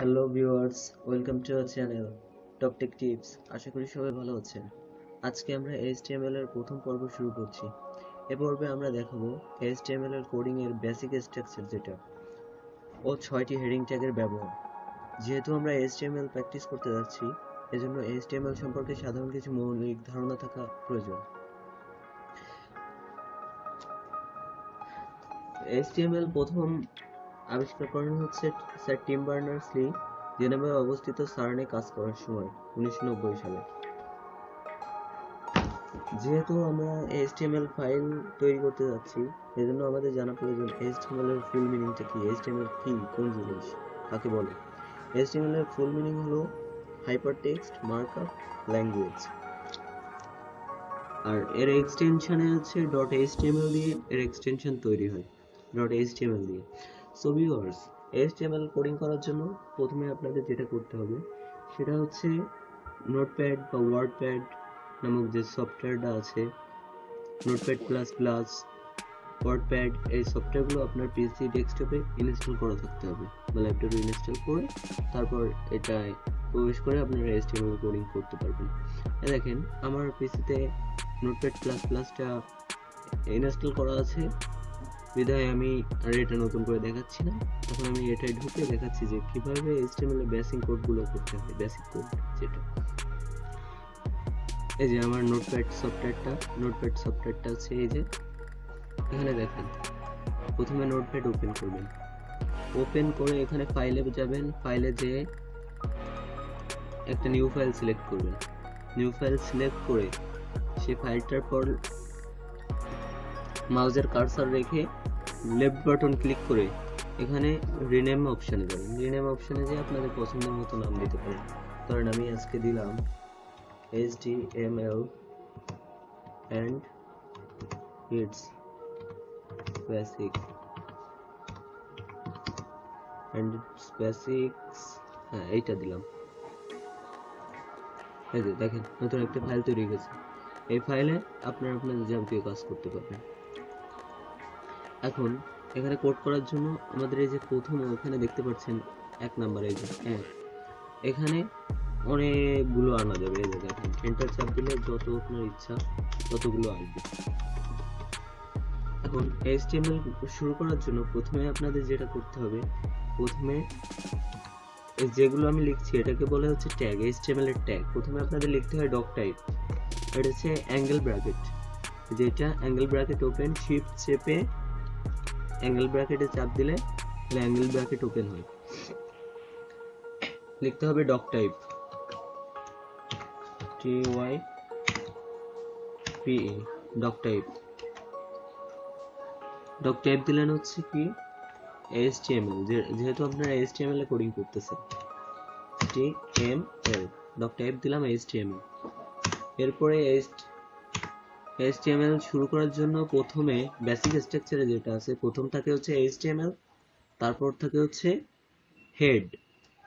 Hello viewers welcome to our channel top tech tips আশা করি সবাই ভালো আছেন। আজকে আমরা HTML এর প্রথম পর্ব শুরু করছি। এ পর্বে আমরা দেখাবো HTML এর কোডিং এর বেসিক স্ট্রাকচার যেটা ও ছয়টি হেডিং ট্যাগের ব্যবহার। যেহেতু আমরা HTML প্র্যাকটিস করতে যাচ্ছি, এজন্য HTML সম্পর্কে সাধারণ কিছু মৌলিক ধারণা থাকা প্রয়োজন। HTML প্রথম আবিষ্কার করেন হচ্ছে স্যার টিম বার্নার্স লি জেনেভায় অবস্থিত সার্নে কাজ করার সময়, উনিশশো নব্বই সালে। যেহেতু আমরা HTML ফাইল তৈরি করতে যাচ্ছি, এজন্য আমাদের জানা প্রয়োজন HTML এর ফুল মিনিংটা কি? HTML কি? কোন জিনিস? কাকে বলে? HTML এর ফুল মিনিং হলো হাইপারটেক্সট মার্কআপ ল্যাঙ্গুয়েজ আর এর এক্সটেনশনে হচ্ছে ডট এইচটিএমএল দিয়ে এর এক্সটেনশন তৈরি হয়। ডট এইচটিএমএল দিয়ে। সো ভিউয়ার্স এইচটিএমএল কোডিং করার জন্য প্রথমে আপনাদের যেটা করতে হবে, সেটা হচ্ছে নোটপ্যাড বা ওয়ার্ডপ্যাড নামক যে সফটওয়্যারটা আছে নোটপ্যাড প্লাস প্লাস ওয়ার্ডপ্যাড এই সফটওয়্যারগুলো আপনার পিসি ডেস্কটপে ইনস্টল করা থাকতে হবে। বা ল্যাপটপে ইনস্টল করে তারপর এটায় প্রবেশ করে আপনারা এইচটিএমএল কোডিং করতে পারবেন। দেখেন, আমার পিসিতে নোটপ্যাড প্লাস প্লাসটা ইনস্টল করা আছে। বিধায় আমি আর এটা নতুন করে দেখাচ্ছি না। এখন আমি এটাই ঢুকে দেখাচ্ছি যে কীভাবে HTML এর বেসিক কোডগুলো করতে হয় বেসিক কোড যেটা। এই যে আমার নোটপ্যাড সফটওয়্যারটা নোটপ্যাড সফটওয়্যারটা আছে এই যে। এখানে দেখেন, প্রথমে নোটপ্যাড ওপেন করবেন। ওপেন করে এখানে ফাইলে যাবেন ফাইলে যেয়ে একটা নিউ ফাইল সিলেক্ট করবেন। নিউ ফাইল সিলেক্ট করে সেই ফাইলটার পর মাউসের কার্সার রেখে লেফট বাটন ক্লিক করে এখানে রিনেম অপশানে যাবেন। রিনেম অপশানে যে আপনাদের পছন্দের মতো নাম দিতে পারেন। কারণ আমি আজকে দিলাম H D M L and it's basic and basics হ্যাঁ এইটা দিলাম। এই যে দেখেন, নতুন একটা ফাইল তৈরি হয়ে গেছে এই ফাইলে আপনারা আপনাদের যাবতীয় কাজ করতে পারবেন। এখন এখানে কোড করার জন্য আমাদের এই যে প্রথম ওখানে দেখতে পাচ্ছেন এক নাম্বার এই যে এক। এখানে অনেকগুলো আনা যাবে এই যে দেখেন এন্টার চাপ দিলে যত আপনার ইচ্ছা ততগুলো আসবে। এখন HTML শুরু করার জন্য প্রথমে আপনাদের যেটা করতে হবে, প্রথমে যেগুলো আমি লিখছি, এটাকে বলে হচ্ছে ট্যাগ HTML এর ট্যাগ প্রথমে আপনাদের লিখতে হয় ডক টাইপ এটা হচ্ছে অ্যাঙ্গেল ব্র্যাকেট যেটা অ্যাঙ্গেল ব্র্যাকেট ওপেন শিফট চেপে অ্যাঙ্গেল ব্র্যাকেটে চাপ দিলে তাহলে অ্যাঙ্গেল ব্র্যাকেট ওপেন হয়। লিখতে হবে doc type T Y P doc type doc type দিলেন হচ্ছে কি যে- যেহেতু আপনারা HTML এ কোডিং করতেছেন T M L doc type দিলাম HTML এরপরে HTML শুরু করার জন্য প্রথমে বেসিক স্ট্রাকচারে যেটা আছে, প্রথম থাকে হচ্ছে HTML তারপর থাকে হচ্ছে হেড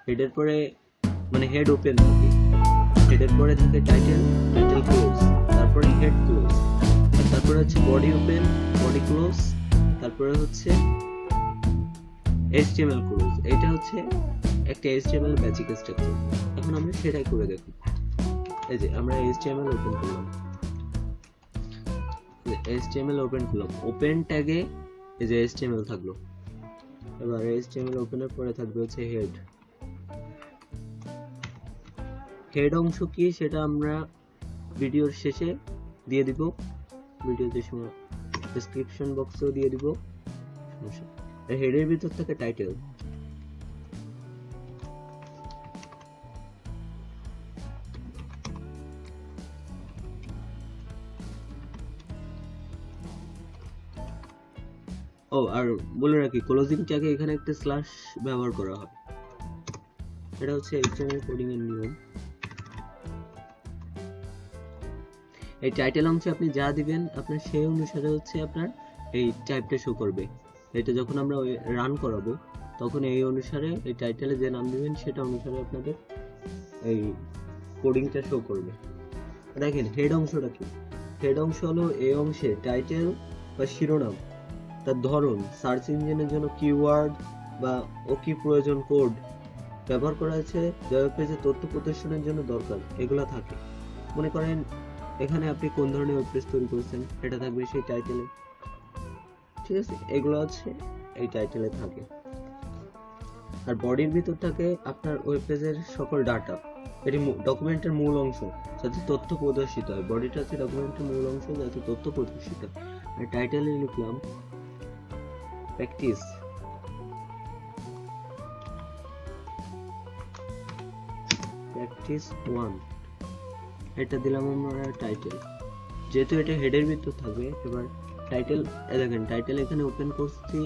হেডের পরে মানে হেড ওপেন থাকে। হেডের পরে থাকে টাইটেল টাইটেল ক্লোজ তারপরে হেড ক্লোজ তারপরে হচ্ছে বডি ওপেন বডি ক্লোজ তারপরে হচ্ছে HTML ক্লোজ এটা হচ্ছে একটা HTML বেসিক স্ট্রাকচার এখন আমরা সেটাই করে দেখব। এই যে আমরা HTML ওপেন করলাম। HTML ওপেন করলাম। ওপেন ট্যাগে এই যে HTML থাকল। এবার HTML ওপেনের পরে থাকবে হচ্ছে হেড হেড অংশ কি সেটা আমরা ভিডিওর শেষে দিয়ে দিব। ভিডিওতে সময় ডেসক্রিপশন বক্সেও দিয়ে দিব। হেডের ভিতর থাকে টাইটেল আর বলে রাখি ক্লোজিং ট্যাগে এখানে একটা স্ল্যাশ ব্যবহার করা হয় এটা হচ্ছে HTML কোডিং এর নিয়ম। এই টাইটেল অংশে আপনি যা দিবেন, আপনার সেই অনুসারে হচ্ছে আপনার এই টাইপটা শো করবে। এটা যখন আমরা রান করাবো, তখন এই অনুসারে এই টাইটেলে যে নাম দিবেন, সেটা অনুসারে আপনাদের এই কোডিংটা শো করবে। দেখেন হেড অংশটা কি? হেড অংশ হলো এই অংশে টাইটেল বা শিরোনাম। তার ধরন, সার্চ ইঞ্জিনের জন্য কিওয়ার্ড বা ও কি প্রয়োজন কোড ব্যবহার করা হয়েছে ওয়েব পেজে তথ্য প্রদর্শনের জন্য দরকার, এগুলো থাকে। মনে করেন, এখানে আপনি কোন ধরনের ওয়েব পেজ তৈরি করেছেন, এটা থাকবে সেই টাইটেলে ঠিক আছে? এগুলো হচ্ছে এই টাইটেলে থাকে। আর বডির ভিতর থাকে আপনার ওয়েব পেজের সকল ডাটা এটি ডকুমেন্টের মূল অংশ, যাতে তথ্য প্রদর্শিত হয়। বডিটা হচ্ছে ডকুমেন্টের মূল অংশ, যাতে তথ্য প্রদর্শিত হয়। আর টাইটেলে লিখলাম প্র্যাকটিস প্র্যাকটিস ওয়ান এটা দিলাম আমরা টাইটেল যেহেতু এটা হেডের ভিতর থাকবে, এবার টাইটেল দেখেন টাইটেল এখানে ওপেন করছি।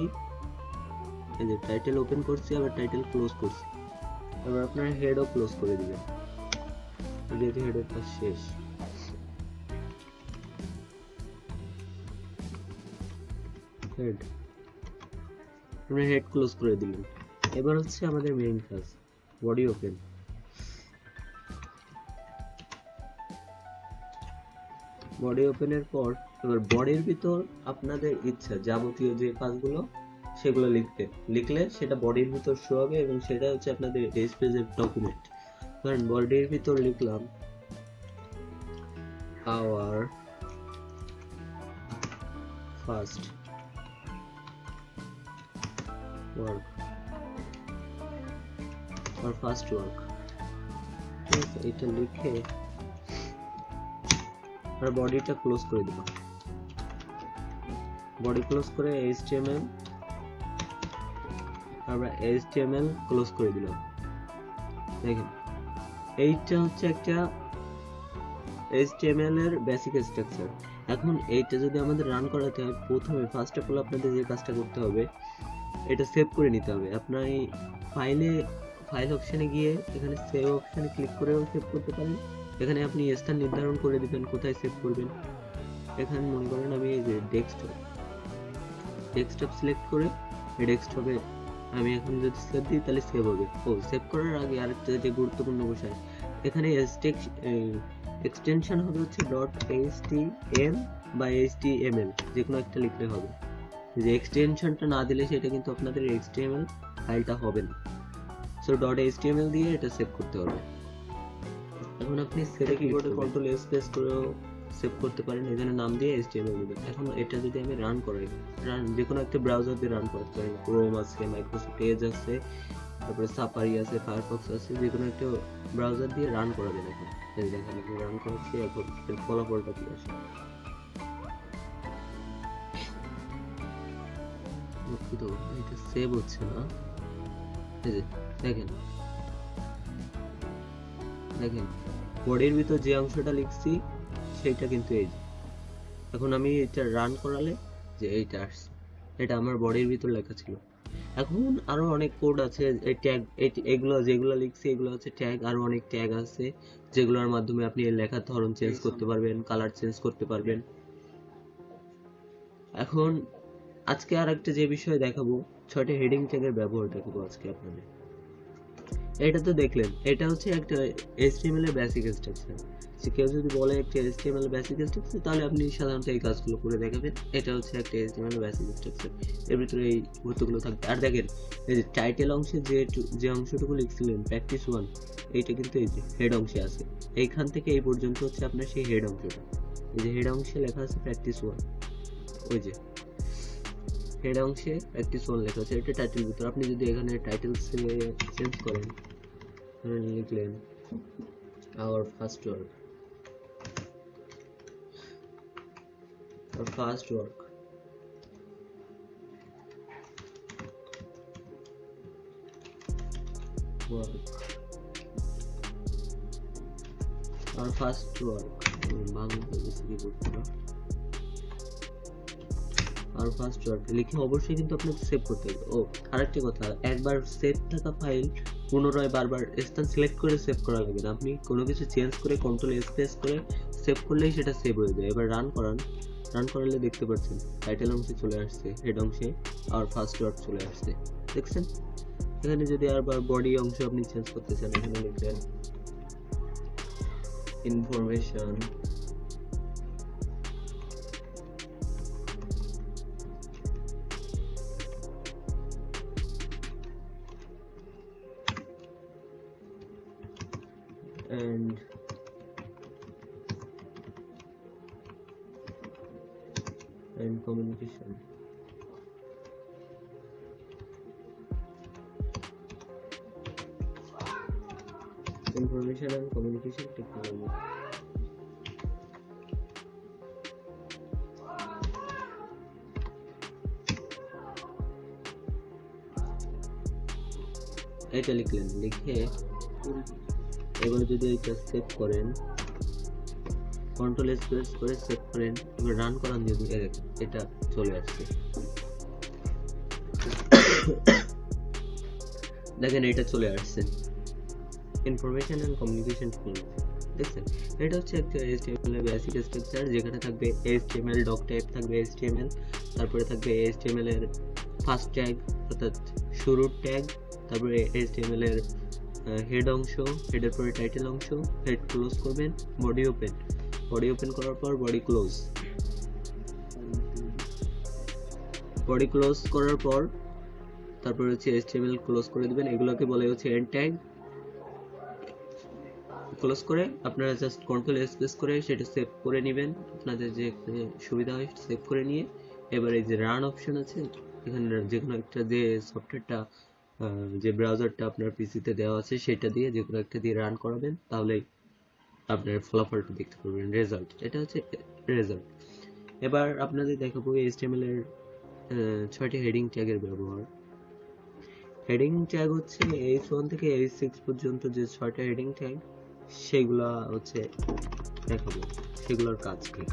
এই যে টাইটেল ওপেন করছি, আবার টাইটেল ক্লোজ করছি। এবার আপনারা হেডও ক্লোজ করে দিবেন। যেহেতু হেডের কাজ শেষ। হেড আমরা হেড ক্লোজ করে দিলেন। এবার হচ্ছে আমাদের মেইন কাজ বডি ওপেন বডি ওপেনের পর, এবার বডির ভিতর আপনাদের ইচ্ছা, যাবতীয় যে কাজগুলো, সেগুলো লিখতে। লিখলে সেটা বডির ভিতর শো হবে এবং সেটা হচ্ছে আপনাদের ডেস পেজের ডকুমেন্ট ধরেন বডির ভিতর লিখলাম আওয়ার ফার্স্ট ফার্স্ট ওয়ার্ক ঠিক আছে এটা লিখে আর বডিটা ক্লোজ করে দিলাম। বডি ক্লোজ করে এইচটিএমএল আমরা এইচটিএমএল ক্লোজ করে দিলাম। দেখেন, এইটা হচ্ছে একটা এইচটিএমএল এর বেসিক স্ট্রাকচার এখন এইটা যদি আমাদের রান করাতে হয়, প্রথমে ফার্স্ট অফ অল আপনাদের যে কাজটা করতে হবে এটা সেভ করে নিতে হবে। আপনার ফাইলে ফাইল অপশনে গিয়ে এখানে সেভ অপশনে ক্লিক করেও সেভ করতে পারেন। এখানে আপনি স্থান নির্ধারণ করে দিবেন, কোথায় সেভ করবেন। এখানে মনে করেন আমি এই যে ডেস্কটপ ডেস্কটপ সিলেক্ট করে ডেস্কটপে আমি এখন যদি সেভ দিই, তাহলে সেভ হবে। ও সেভ করার আগে আরেকটা যে গুরুত্বপূর্ণ বিষয়, এখানে এক্সটেনশন হবে হচ্ছে ডট এইচ টি এম বা এইচ টি এম এল যে কোনো একটা লিখলে হবে। যে এক্সটেনশনটা না দিলে সেটা কিন্তু আপনাদের এইচটিএমএল ফাইলটা হবে না। সো ডট এইচটিএমএল দিয়ে এটা সেভ করতে হবে। এখন আপনি সেভে কিবোর্ডে কন্ট্রোল এস প্রেস করেও সেভ করতে পারেন এখানে নাম দিয়ে এইচটিএমএল দিবেন। এখন এটা যদি আমি রান করাই রান যে কোনো একটা ব্রাউজার দিয়ে রান করতে পারেন। ক্রোম আছে মাইক্রোসফট এজ আছে তারপরে সাফারি আছে ফায়ারফক্স আছে যে কোনো একটা ব্রাউজার দিয়ে রান করাবেন এখন। দেখেন রান করাচ্ছি এখন ফলাফলটা কি আসে? দুঃখিত এটা সেভ হচ্ছে না এই যে দেখেন দেখেন বডির ভিতর যে অংশটা লিখছি সেইটা কিন্তু এই যে। এখন আমি এটা রান করালে যে এইটা আসছে এটা আমার বডির ভিতর লেখা ছিল। এখন আরও অনেক কোড আছে এই ট্যাগ এগুলো যেগুলো লিখছি এগুলো হচ্ছে ট্যাগ আরও অনেক ট্যাগ আছে যেগুলোর মাধ্যমে আপনি লেখার ধরন চেঞ্জ করতে পারবেন কালার চেঞ্জ করতে পারবেন। এখন আজকে আর একটা যে বিষয়ে দেখাবো, ছয়টা হেডিং ট্যাগের ব্যবহার দেখাবো আজকে আপনাদের। এটা তো দেখলেন, এটা হচ্ছে একটা HTML এর বেসিক স্ট্রাকচার কেউ যদি বলে একটা এর বেসিক স্ট্রাকচার তাহলে আপনি সাধারণত এই কাজগুলো করে দেখাবেন। এটা হচ্ছে একটা এর বেসিক স্ট্রাকচার এর ভিতরে এই গুরুত্বগুলো থাকবে। আর দেখেন, এই যে টাইটেল অংশে যে যে অংশটুকু লিখছিলেন প্র্যাকটিস ওয়ান এইটা কিন্তু এই যে হেড অংশে আছে। এইখান থেকে এই পর্যন্ত হচ্ছে আপনার সেই হেড অংশটা। এই যে হেড অংশে লেখা আছে প্র্যাকটিস ওয়ান ওই যে হেড অংশে একটি সোল লেখা আছে এটা টাইটেল ভিতর আপনি যদি এখানে টাইটেল চেঞ্জ করেন ধরেন লিখলেন our first work our first work. Work. Our first work. Bangla বেশি কি করতে আর ফার্স্ট লিখে অবশ্যই কিন্তু আপনাকে সেভ করতে হবে। ও, আরেকটি কথা, একবার সেভ থাকা ফাইল পুনরায় বারবার স্থান সিলেক্ট করে সেভ করা লাগবে না। আপনি কোনো কিছু চেঞ্জ করে কন্ট্রোল স্পেস করে সেভ করলেই সেটা সেভ হয়ে যায়। এবার রান করান। রান করালে দেখতে পাচ্ছেন টাইটেল অংশে চলে আসছে হেড অংশে আর ফার্স্ট চলে আসছে। দেখছেন? এখানে যদি আবার বডি অংশ আপনি চেঞ্জ করতে চান, এখানে লিখলেন information and communication information and communication technology এটা লিখলেন লিখে এবার যদি এটা সেভ করেন কন্ট্রোল এস প্রেস করে সেভ করেন এবার রান করান যদি এটা চলে আসছে। দেখেন এটা চলে আসছে। ইনফরমেশন এন্ড কমিউনিকেশন টেকনোলজি দেখছেন? এটা হচ্ছে একটা এর বেসিক স্ট্রাকচার যেখানে থাকবে HTML ডক টাইপ থাকবে HTML, তারপরে থাকবে HTML এর ফার্স্ট ট্যাগ অর্থাৎ শুরুর ট্যাগ তারপরে HTML এর হেড অংশ হেডের পরে টাইটেল অংশ হেড ক্লোজ করবেন বডি ওপেন বডি ওপেন করার পর বডি ক্লোজ বডি ক্লোজ করার পর তারপর হচ্ছে HTML ক্লোজ করে দিবেন। এগুলোকে বলে হচ্ছে এন্ড ট্যাগ ক্লোজ করে আপনারা জাস্ট কন্ট্রোল এস প্রেস করে সেটা সেভ করে নেবেন। আপনাদের যে সুবিধা হয় সেভ করে নিয়ে। এবার এই যে রান অপশন আছে, এখানে যে কোনো একটা যে সফটওয়্যারটা যে ব্রাউজারটা আপনার পিসিতে দেওয়া আছে, সেটা দিয়ে যে কোনো একটা দিয়ে রান করাবেন। তাহলে আপনার ফলাফলটা দেখতে পারবেন রেজাল্ট এটা হচ্ছে রেজাল্ট এবার আপনাদের দেখাবো HTML এর ছয়টি হেডিং ট্যাগের ব্যবহার। হেডিং ট্যাগ হচ্ছে এইচ ওয়ান থেকে এইচ সিক্স পর্যন্ত যে ছয়টা হেডিং ট্যাগ সেগুলা হচ্ছে দেখাবো, সেগুলোর কাজ কি?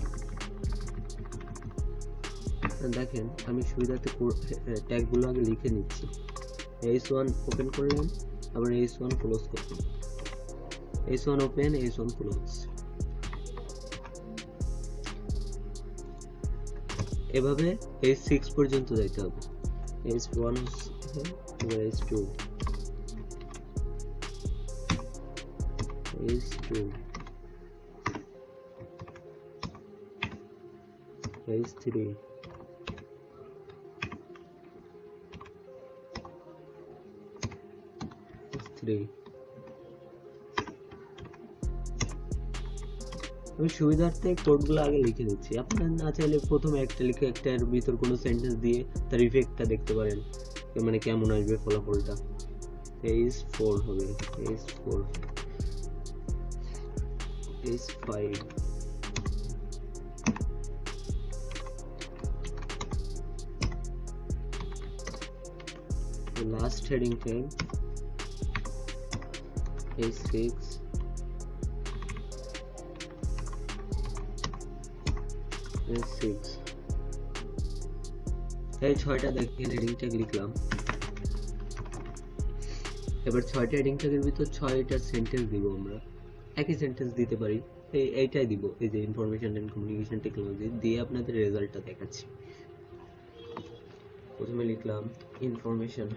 দেখেন, আমি সুবিধাতে ট্যাগগুলো আগে লিখে নিচ্ছি। এইচ ওয়ান ওপেন করলাম, আবার এইচ ওয়ান ক্লোজ করলাম। H one open H one close এভাবে এইচ সিক্স পর্যন্ত যাইতে হবে। এইচ ওয়ান এবার এইচ টু is 2 আমি সুবিধার্থে কোডগুলো আগে লিখে দিচ্ছি। আপনারা না চাইলে প্রথমে একটা লিখে, একটার ভিতর কোনো সেন্টেন্স দিয়ে তার ইফেক্টটা দেখতে পারেন মানে কেমন আসবে ফলাফলটা। এইচ ফোর হবে H four is 5 the last heading tag is 6 is 6 এই ছয়টা দেখেন হেডিং ট্যাগ লিখলাম। এবার ছয়টা হেডিং ট্যাগের ভিতর ছয়টা সেন্টেন্স দিব আমরা। একই সেন্টেন্স দিতে পারি। এই এইটাই দিব, এই যে ইনফরমেশন এন্ড কমিউনিকেশন টেকনোলজি দিয়ে আপনাদের রেজাল্টটা দেখাচ্ছি। প্রথমে লিখলাম ইনফরমেশন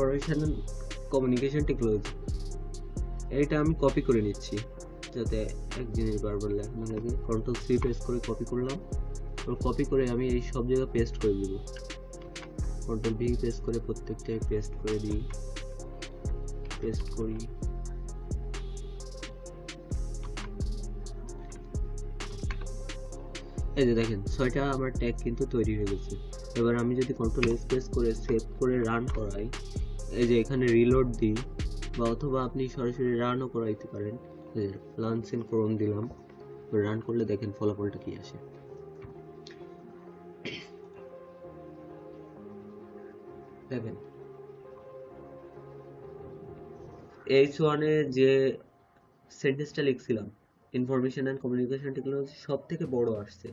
ইনফরমেশন কমিউনিকেশন টেকনোলজি এটা আমি কপি করে নিচ্ছি, যাতে এক জিনিস বারবার লেখা না লাগে কন্ট্রোল সি প্রেস করে কপি করলাম। কপি করে আমি এই সব জায়গায় পেস্ট করে দিব কন্ট্রোল ভি প্রেস করে প্রত্যেকটায় পেস্ট করে দিই। পেস্ট করি। এই যে দেখেন, ছয়টা আমার ট্যাগ কিন্তু তৈরি হয়ে গেছে। এবার আমি যদি কন্ট্রোল এস প্রেস করে সেভ করে রান করাই এই যে এখানে রিলোড দিই বা অথবা আপনি সরাসরি রানও করাইতে পারেন। লাঞ্চেন ক্রোম দিলাম রান করলে দেখেন ফলাফলটা কি আসে। দেখেন। এইচ ওয়ানে যে সেন্টেন্সটা লিখছিলাম ইনফরমেশন অ্যান্ড কমিউনিকেশন টেকনোলজি সব থেকে বড় আসছে।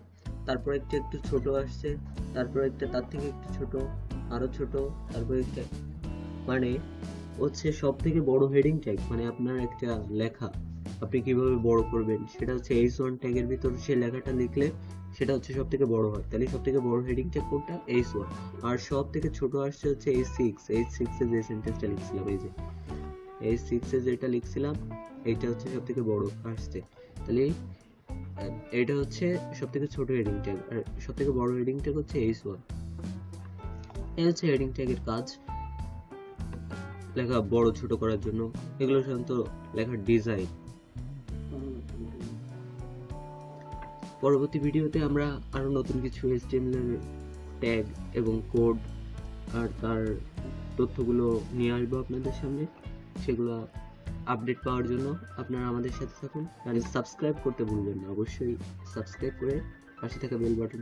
তারপর একটা, একটু ছোট আসছে, তারপর একটা, তার থেকে একটু ছোট, আরও ছোট, তারপর একটা মানে হচ্ছে সব থেকে বড় হেডিং ট্যাগ মানে আপনার একটা লেখা, আপনি কীভাবে বড় করবেন, সেটা হচ্ছে এইচ ওয়ান ট্যাগের ভিতর সে লেখাটা লিখলে সেটা হচ্ছে সব থেকে বড় হয়। তাহলে সব থেকে বড় হেডিং ট্যাগ কোনটা? এইচ ওয়ান আর সব থেকে ছোট আসছে হচ্ছে এইচ সিক্স এইচ সিক্সে যে সেন্টেন্সটা লিখছিলাম, এই যে এইচ সিক্সে যেটা লিখছিলাম, এইটা হচ্ছে সব থেকে বড় আসছে। তাহলে এটা হচ্ছে সব থেকে ছোট হেডিং ট্যাগ আর সব থেকে বড় হেডিং ট্যাগ হচ্ছে এইচ ওয়ান এই হচ্ছে হেডিং ট্যাগের কাজ। লেখা বড় ছোট করার জন্য। এগুলো সাধারণত লেখার ডিজাইন। পরবর্তী ভিডিওতে আমরা আরও নতুন কিছু এর ট্যাগ এবং কোড আর তার তথ্যগুলো নিয়ে আসব আপনাদের সামনে। সেগুলো আপডেট পাওয়ার জন্য আপনারা আমাদের সাথে থাকুন। আর সাবস্ক্রাইব করতে ভুলবেন না। অবশ্যই সাবস্ক্রাইব করে পাশে থাকা বেল বাটন